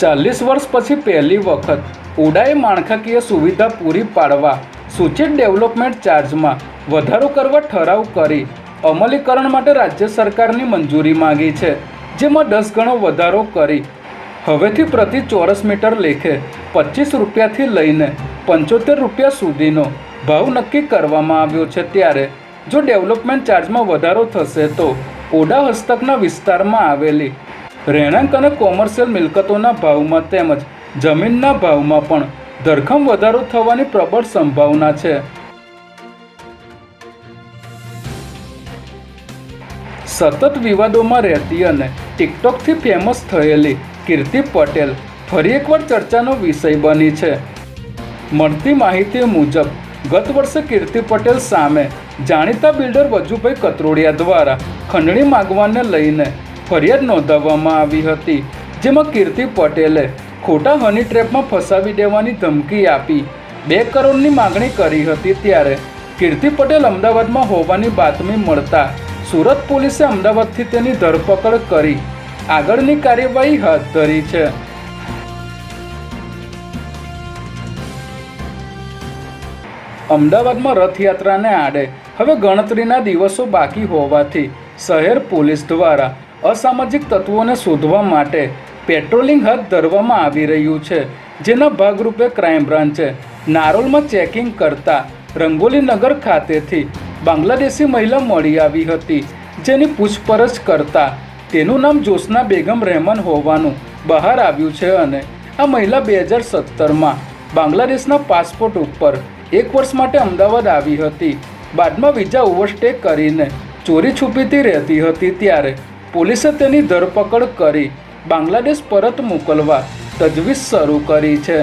ચાલીસ વર્ષ પછી પહેલી વખત ઉડાએ માળખાકીય સુવિધા પૂરી પાડવા સૂચિત ડેવલપમેન્ટ ચાર્જમાં વધારો કરવા ઠરાવ કરી અમલીકરણ માટે રાજ્ય સરકારની મંજૂરી માંગી છે, જેમાં દસ ગણો વધારો કરી હવેથી પ્રતિ ચોરસ મીટર લેખે પચીસ રૂપિયાથી લઈને પંચોતેર રૂપિયા સુધીનો ભાવ નક્કી કરવામાં આવ્યો છે. ત્યારે જો ડેવલપમેન્ટ ચાર્જમાં વધારો થશે તો ઓડા હસ્તકના વિસ્તારમાં આવેલી રહેણાંક અને કોમર્શિયલ મિલકતોના ભાવમાં તેમજ જમીનના ભાવમાં પણ ધરખમ વધારો થવાની પ્રબળ સંભાવના છે. સતત વિવાદોમાં રહેતી અને ટિકટોકથી ફેમસ થયેલી કીર્તિ પટેલ ફરી એકવાર ચર્ચાનો વિષય બની છે. મળતી માહિતી મુજબ, ગત વર્ષે કીર્તિ પટેલ સામે જાણીતા બિલ્ડર વજુભાઈ કતરોડિયા દ્વારા ખંડણી માગવાને લઈને ફરિયાદ નોંધાવવામાં આવી હતી, જેમાં કીર્તિ પટેલે ખોટા હની ટ્રેપમાં ફસાવી દેવાની ધમકી આપી. બે કરોડની માગણી કરી હતી ત્યારે કીર્તિ પટેલ અમદાવાદમાં હોવાની બાતમી મળતા સુરત પોલીસે અમદાવાદથી તેની ધરપકડ કરી. આગળની કાર્યવાહી હાથ ધરી છે. અમદાવાદમાં રથયાત્રાને આડે, હવે ગણતરીના દિવસો બાકી હોવાથી શહેર પોલીસ દ્વારા અસામાજિક તત્વોને શોધવા માટે પેટ્રોલિંગ હાથ ધરવામાં આવી રહ્યું છે, જેના ભાગરૂપે ક્રાઇમ બ્રાન્ચે નારોલમાં ચેકિંગ કરતા રંગોલીનગર ખાતેથી બાંગ્લાદેશી મહિલા મળી આવી હતી, જેની પૂછપરછ કરતા તેનું નામ જોશના બેગમ રહેમાન હોવાનું બહાર આવ્યું છે અને આ મહિલા બે હજાર સત્તરમાં બાંગ્લાદેશના પાસપોર્ટ ઉપર એક વર્ષ માટે અમદાવાદ આવી હતી. બાદમાં વિઝા ઓવરસ્ટે કરીને ચોરી છુપીથી રહેતી હતી ત્યારે પોલીસે તેની ધરપકડ કરી બાંગ્લાદેશ પરત મોકલવા તજવીજ શરૂ કરી છે.